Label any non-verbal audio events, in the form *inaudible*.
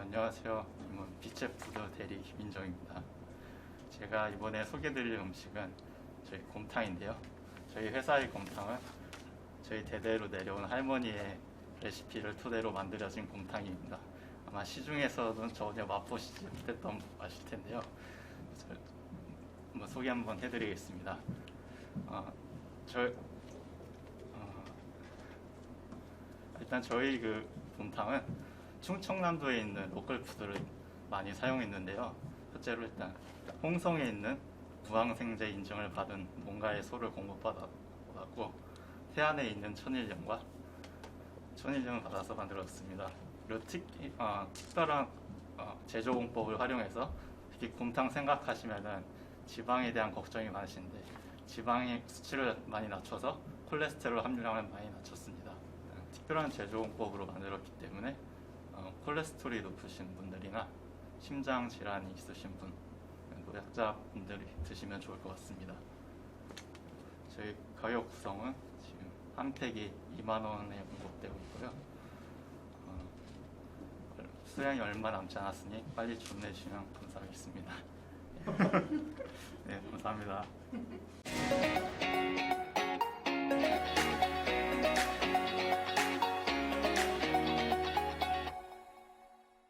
안녕하세요. 이문 빛의 푸드 대리 김인정입니다. 제가 이번에 소개드릴 음식은 저희 곰탕인데요. 저희 회사의 곰탕은 저희 대대로 내려온 할머니의 레시피를 토대로 만들어진 곰탕입니다. 아마 시중에서는 전혀 맛보시지 못했던 맛일 텐데요. 저 한번 소개 한번 해드리겠습니다. 어, 저 어, 일단 저희 그 곰탕은 충청남도에 있는 로컬 푸드를 많이 사용했는데요. 첫째로 일단 홍성에 있는 부항생제 인증을 받은 농가의 소를 공급받았고 태안에 있는 천일염과 천일염을 받아서 만들었습니다. 그리고 특, 어, 특별한 어, 제조 공법을 활용해서 특히 곰탕 생각하시면은 지방에 대한 걱정이 많으신데 지방의 수치를 많이 낮춰서 콜레스테롤 함유량을 많이 낮췄습니다. 특별한 제조 공법으로 만들었기 때문에 어, 콜레스테롤이 높으신 분들이나 심장 질환이 있으신 분, 노약자분들이 드시면 좋을 것 같습니다. 저희 가격 구성은 지금 한 팩이 2만 원에 공급되고 있고요. 어, 수량이 얼마 남지 않았으니 빨리 주문해 주시면 감사하겠습니다. *laughs* 네, 감사합니다.